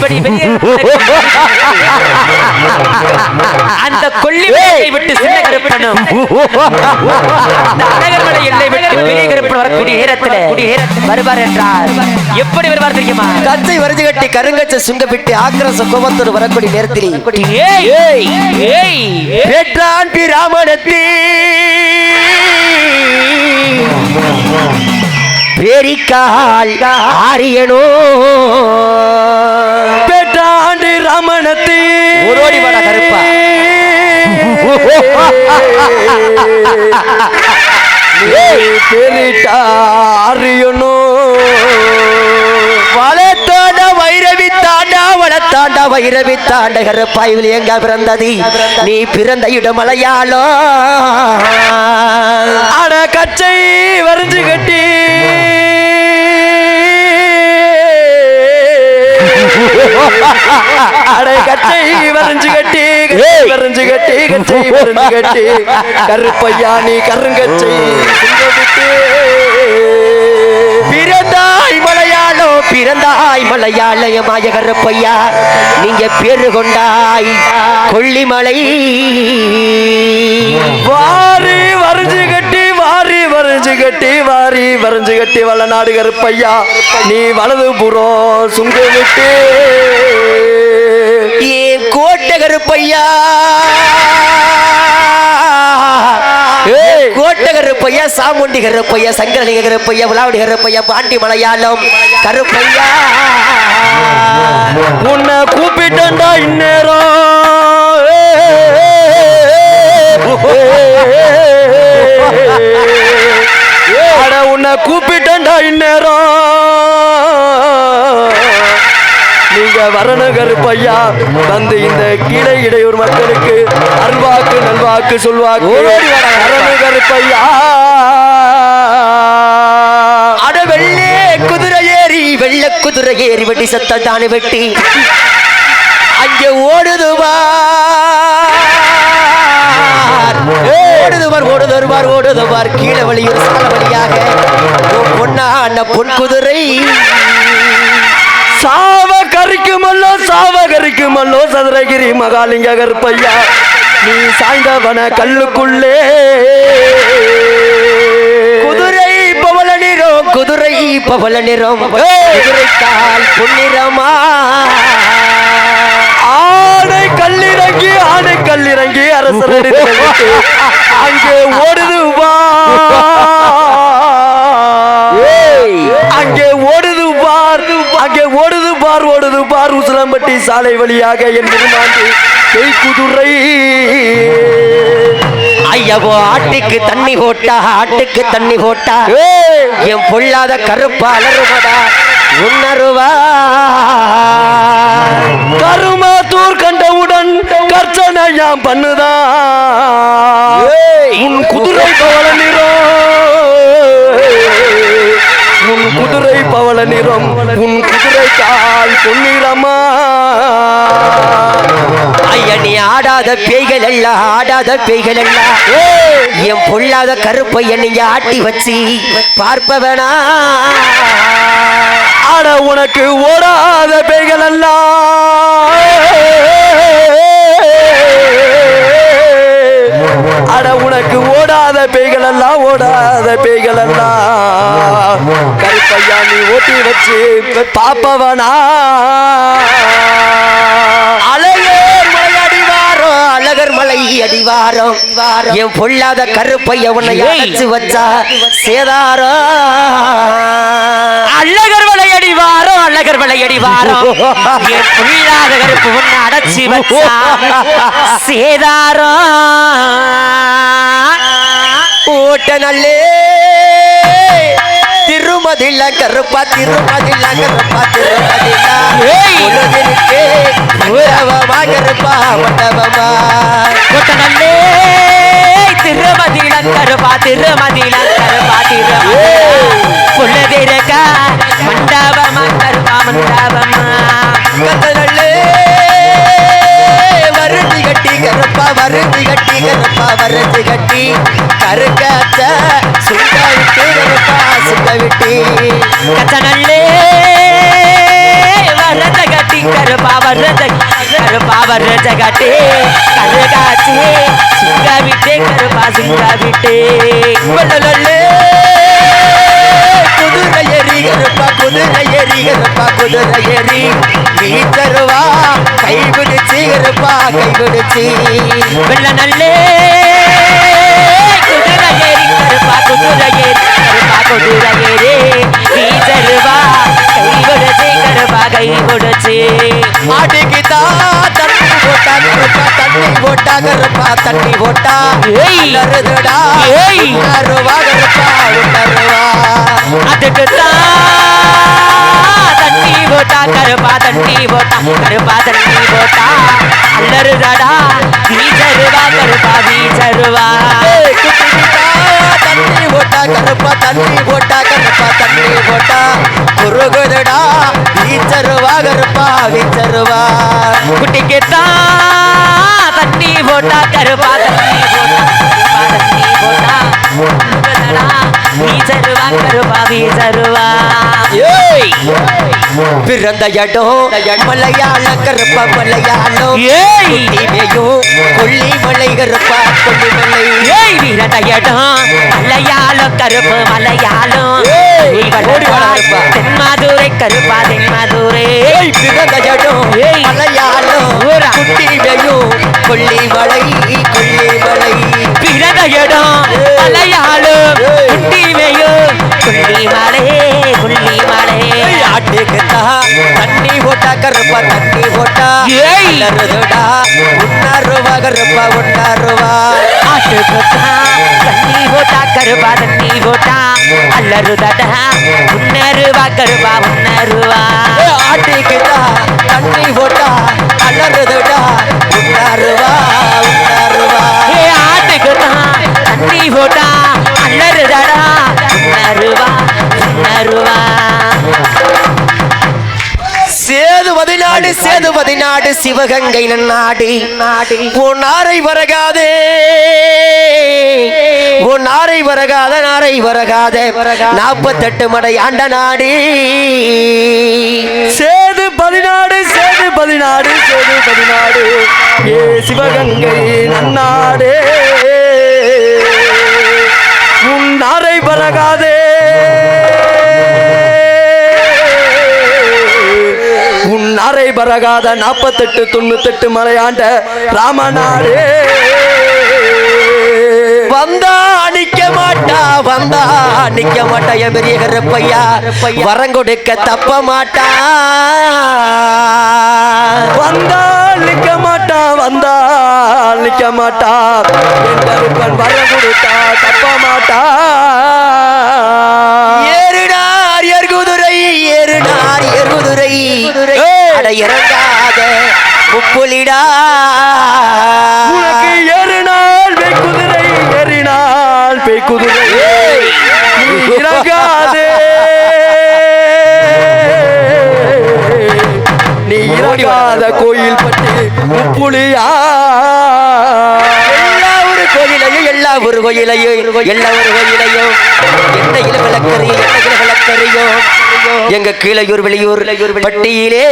படி பெரிய அந்த கொல்லி விட்டு சின்ன கருப்பனும். அழகர்மலை எல்லை விட்டு பெரிய கருப்பன் வரக்கூடிய நேரத்துல வருவார் என்றார். எப்படி வருவார் தெரியுமா? கச்சை வரிஞ்சு கட்டி கருங்கச்ச சுங்க விட்டு ஆக்கிரச கோபத்தோடு வரக்கூடிய நேரத்தில். ஏய்! பெற்றான் பிராமணத்தி பேரிக்கால் ஆரியனோ. தெரிட்டாரியனோ வளத்தாண்ட வைரவி தாண்டா வளத்தாண்டா வைரவி தாண்ட கருப்பாய்வில் எங்க பிறந்தது? நீ பிறந்த இடம் மலையாளோ அட கச்சை வரைஞ்சு கட்டி. அட கச்சை வரைஞ்சு கட்டி வரைஞ்சு கட்டி கச்சை வரைஞ்சு கட்டி கருப்பையா நீ கருங்கச்சை பிறந்தாய் மலையாளோ பிறந்தாய் மலையாளயமாய கருப்பையா நீங்க பேரு கொண்டாய் கொல்லிமலை. வாரி வரைஞ்சு கட்டி வாரி வரைஞ்சு கட்டி வாரி வரைஞ்சு கட்டி வளநாடு கருப்பையா நீ வலது புறம் சுங்க விட்டு. ஏன் கோட்டை கருப்பையா. கோட்டை கருப்பையா சாமுண்டி கருப்பையா சங்கரலிங்க கருப்பையா? விளாவடி கருப்பையா பாண்டி மலையாளம் கருப்பையா உன்னை கூப்பிட்டா இந்நேரம் உன்னை கூப்பிட்டா இந்நேரம். நீங்க வரணும் கருப்பையா வந்து இந்த கீழே இடையூர் மக்களுக்கு அல்வாக்கு நல்வாக்கு சொல்வாக்கு. வரணும் கருப்பையா அட வெள்ளே குதிரை ஏறி வெள்ள குதிரை ஏறி வெட்டி சத்த தானே வெட்டி. அங்கே ஓடுதுவார். ஓடுதுவார் ஓடுதுவார் ஓடுதுவார். கீழே வழியூர் சால வழியாக பொன்னா அண்ண பொன் குதிரை. சாவ கரிக்குமல்லோ சாவ கரிக்குமல்லோ சதுரகிரி மகாலிங்க கருப்பையா. நீ சாய்ந்தவன கல்லுக்குள்ளே. குதிரை பவள நிறம் குதிரை பவள நிறம் குதிரைத்தால் பொன்னிறமா. ஆடை கல்லிறங்கி ஆடை கல்லிறங்கி அரசர் அங்கே ஓடுது பார் உசிலம்பட்டி சாலை வழியாக என் திருமாண்டி பெய் குதிரை. ஐயவோ ஆட்டுக்கு தண்ணி போட்டா ஆட்டுக்கு தண்ணி போட்டா. என் பொல்லாத கருப்பு அலறுமடா உன்னருவா. கருமாத்தூர் கண்டவுடன் கர்ச்சனையாம் பண்ணுதா? உன் குதிரை பவள நிறம் உன் குதிரை பவள நிறம் உன் குதிரை கால் பொன்னிறமா. ஐயா நீ ஆடாத பேய்கள் எல்லாம் ஆடாத பேய்கள் எல்லாம் என் பொல்லாத கருப்பைய நீங்க ஆட்டி வச்சு பார்ப்பவனா? ஆட உனக்கு ஓடாத பேய்கள் எல்லாம் அட உனக்கு ஓடாத பேய்கள் எல்லாம் ஓடாத பேய்கள் எல்லாம் கருப்பையா நீ ஓட்டி வச்சு பாப்பவனா. அழகர் மலை அடிவாரோ அழகர் மலை அடிவாரோ என் பொல்லாத கருப்பைய உன்னை அடைச்சு வச்சா சேதாரோ அழகர் வாரோ அழகர் விளையடி வாரோ. புள்ளாத கருப்பு ஒன்னு அடைச்சி வச்சா சேதாரோ. ஓட்ட நல்லே திருமதில்ல கருப்பா திருமதில்ல கருப்பா மண்டபமா கருப்பா மண்டபமா கொட்டனல்லே திருமதியில கருப்பா திருமதியில கருப்பா திருமதி புள்ளதிருக்க வருத்தி கட்டி கருப்பா வருத்தி கட்டி கருப்பா வருத்தி கட்டி. கருக்காச்ச சுண்ட விட்டு கருப்பா சுண்ட விட்டு. கச்சனல்லே வரத கட்டி கரு வர்ற காட்டு கருகாச்சு சிங்க விட்டே கருப்பா சிங்க விட்டே. குதிரை ஏறி கருப்பா குதிரை ஏறி கருப்பா குதிரை ஏறி நீ தருவா கை பிடிச்சி கருப்பா கை பிடிச்சி வெள்ள நல்லே. குதிரை ஏறி கருப்பா குதிரை ஏறி கருப்பா குதிரை ஏறி நீ தருவா கை கொடுச்சு கருப்பா கை கொடுச்சு மாட்டிக்கிட்டா தண்ணி போட்டா கருப்பா தண்ணி போட்டா கருப்பா தண்ணி போட்டா. ஏய். உணருவா கருப்பா உணருவா. அதுக்கு தண்ணி போட்டா கருப்பா தண்ணி போட்டா கருப்பா தண்ணி போட்டா. அல்லருதடா வீச்சருவா கருப்பா வீச்சருவா ஏய், குட்டிக்கிட்டா தண்ணி போட்டா கருப்பா தண்ணி போட்டா. கருப்பா தண்ணி போட்டா குறுகுதுடா வீச்சருவா கருப்பா வீச்சருவா பிறந்த இடம் மலையாள. கருப்பா மலையாளம் குட்டிமையும் கொல்லி மலை கருப்பா கொல்லி மலை ஏய்! வீரடையடம் மலையாளம் கருப்பு மலையாளம். தென்மாதுரை கருப்பா தென்மாதுரை. ஏய்! பிறந்த இடம் ஏய். மலையாளம். குட்டிமையும் கொல்லி மலை கொல்லி மலை வீரடையடம் ஏய். மலையாளம் ஏய். குட்டிமையோ கொல்லிமலை கொல்லிமலை. ஆட்டுக்குத்தா தண்ணி போட்டா கருப்பா தண்ணி போட்டா. அலறுதுடா உன்னாருவா கருப்பா உன்னாருவா. தண்ணி போட்டா கருப்பா தண்ணி போட்டா அல்லருதடா உன்னருவா கருப்பா உன்னருவா. ஆட்டுக்குத்தா தண்ணி போட்டா அலறுதுடா உன்னாருவா உன்னாருவா. ஏ ஆட்டுக்குத்தான் தண்ணி போட்டா அல்லருதடா உன்னருவா உன்னருவா. சேது பதினாடு சேது பதினாடு சிவகங்கை நன்னாடு. நாடு உன் நாரை வரகாதே. உன் நாரை வரகாத நாரை வரகாத. நாற்பத்தெட்டு மடை ஆண்ட நாடு. சேது பதினாடு சேது பதினாடு சேது பதினாடு ஏ சிவகங்கை நன்னாடே. உன் நாரை பரகாதே பரகாத நாற்பத்தெட்டு தொண்ணூத்தெட்டு மலையாண்ட ராமநாடே வந்தா நிக்க மாட்டா வந்தா நிக்க மாட்டா என் பெரிய கருப்பையா வரம் கொடுக்க தப்ப மாட்டா. வந்தால் நிக்க மாட்டா வந்தால் நிக்க மாட்டா. என் கருப்பன் வர கொடுத்தா தப்ப மாட்டான் ஏறுனார் ஏர்குதிரை ஏறுனார் ஏர்குதிரை குதிரை அட இறங்காத முப்புலிடா. உனக்கு ஏறினால் பெய் குதிரை ஏறினால் பெய் குதிரை. இறங்காதே. நீ இறங்காத கோயில் பட்டு புலியா எல்லா ஒரு கோயிலையும் எல்லா ஒரு கோயிலையும் எண்ணையில விளக்கறியும் எண்ணையில விளக்கறியும் எங்க கீழையூர் வெளியூர் பட்டியிலே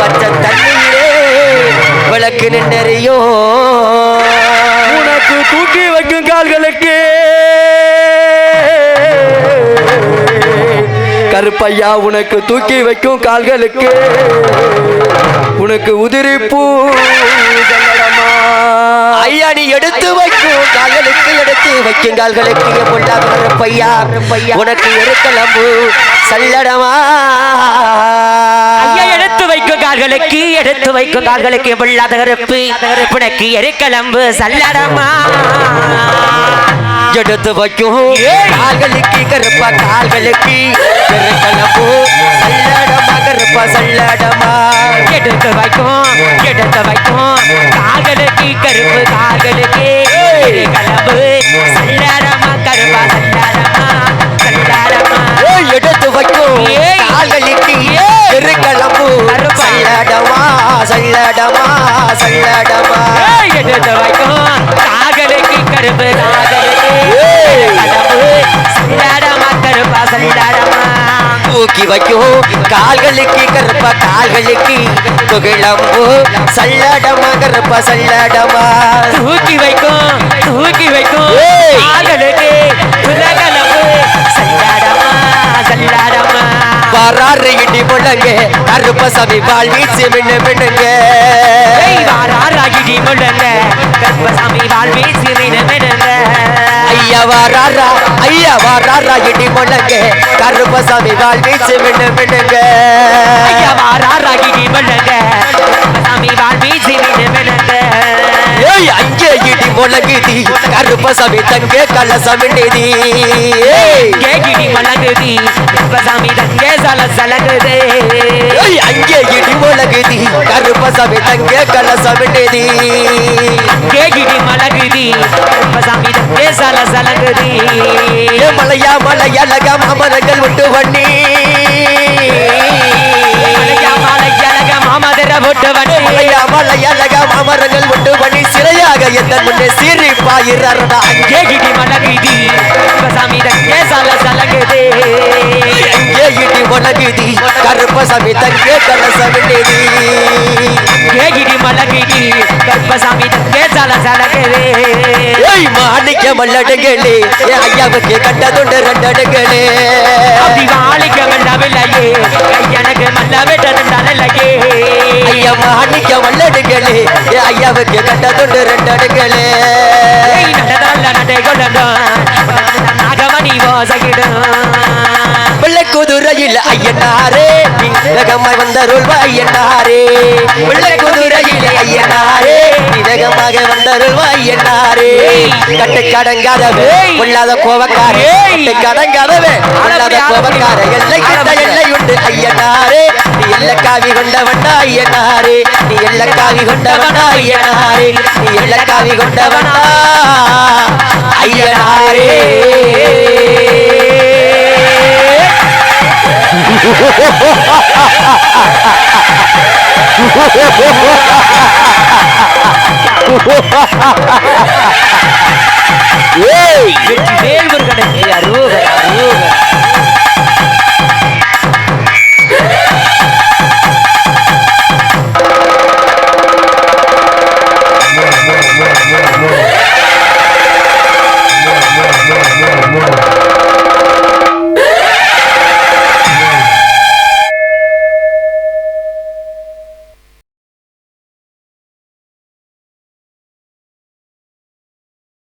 பச்சை தண்ணியிலே விளக்கு நின்றறியும் உனக்கு தூக்கி வைக்கும் கால்களுக்கு. கருப்பையா உனக்கு தூக்கி வைக்கும் கால்களுக்கு. உனக்கு உதிரி பூ சல்லடமா. ஐயா நீ எடுத்து வைக்கும் கால்களுக்கு வைக்கும் கால்களுக்கு என் பொல்லாத கருப்பையா உனக்கு எருக்கலம்பு சல்லடமா? ஐயா எடுத்து வைக்கும் கால்களுக்கு எடுத்து வைக்கும் கால்களுக்கு பொல்லாத கருப்பு உனக்கு எரிக்கலம்பு சல்லடமா? எடுத்து வைக்கும். கால்களுக்கு கருப்பா கால்களுக்கு எருக்கலம்பு சல்லடமா கருப்பா சல்லடமா எடுத்து வைக்கும் எடுத்து வைக்கும் கால்களுக்கு கருப்பு கால்களுக்கு எரிக்கலம்பு சல்லடமா கருப்பா சல்லடமா சல்லடமா எடுத்து வைக்கும். கால்களுக்கு கருப்பா. சல்லடமா சல்லடமா சல்லடமா எடுத்து வைக்கும் கால்களுக்கு கருப்பு கால்களுக்கு தூக்கி வைக்கும் கால்களுக்கு கருப்ப கால்களுக்கு துகிழம்பு சல்லடமா கருப்ப சல்லடமா தூக்கி வைக்கும் தூக்கி வைக்கும். ஆளுக்கு உலகளவு சல்லாடமா சல்லாடமா வராறு இடி முழங்க கருப்பசாமி வாழ் வீச்சு மின்னு மின்னுங்க. ஏய் வாராராகிடி முள்ளங்க கர்ப்பசாமி வாழ்வே சிறின மெனங்க ஐயா வாராரா ஐயா வாராரா இடி முழங்க கருப்பசாமி வாழ் வீச்சு மின்னு மின்னுங்க. ஐயா வாழ்வே சிறின மெனங்க ஏய் அங்கே இடி முழங்குதி. கருப்பசாமி தங்க கலசம் நிதி. ஏய். கேகிடி மலங்குதி கர்ப்பசாமி தங்கே சல சலங்குதே. ஏய் அங்கே இடி முழங்குதி. கருப்பசாமி தங்க கலசம் நிதி. கேகிடி மலங்குதி கர்ப்பசாமி தங்கே சல சலங்குதி. ஏ மலையா மலையழக மாமரங்கள் விட்டு வண்ணி. மலையா மலையழக மாமதர போட்டு வண்டி மலையா மலையழக மாமரங்கள் விட்டு வண்ணி சிறையாக எந்த முன்னே சீரிப்பாயிரடா கேகிடி மலங்குதி கர்ப்பசாமி தங்கே சல சலங்குதே. அங்கே இடி முழங்குதி கருப்பசாமி தங்க கலசம் நிதி கேகிடி மலங்குதி கர்ப்பசாமி தங்கே சல சலங்குதே. ஏய் மாணிக்க மல்லடுங்களே ஏ ஐயாவுக்கு கண்டதுண்டு ரெண்டடுங்களே அப்படி வாழிக்க வெள்ளவில்லையே எனக்கு மல்ல விட்டதுண்டாலையே ஐயா மாணிக்க மல்லடுங்களே ஐயாவுக்கு கண்டதுண்டு ரெண்டடுங்களே ஏய் நடதல்ல நடை கொள்ளணும் நாகமணி வாசகிடும். வெள்ளை குதிரையில் ஐயனாரே வேகமாய் வந்தருள் ஐயனாரே. வெள்ளை குதிரையில் ஐயனாரே வேகமாக வந்தருள் ஐயனாரே கட்டு கடங்காதவே கொள்ளாத கோபக்காரே. கட்டு கடங்காதவே கொள்ளாத கோபக்கார. எல்லை கிட்ட எல்லை உண்டு ஐயனாரே. நீ எல்ல காவி கொண்டவனா ஐயனாரே நீ எல்ல காவி கொண்டவனா ஐயனாரே நீ எல்ல காவி கொண்டவனா ஐயனாரே. ஏய் வெற்றி வேல்வர் கடைசி அருகர் அருகர்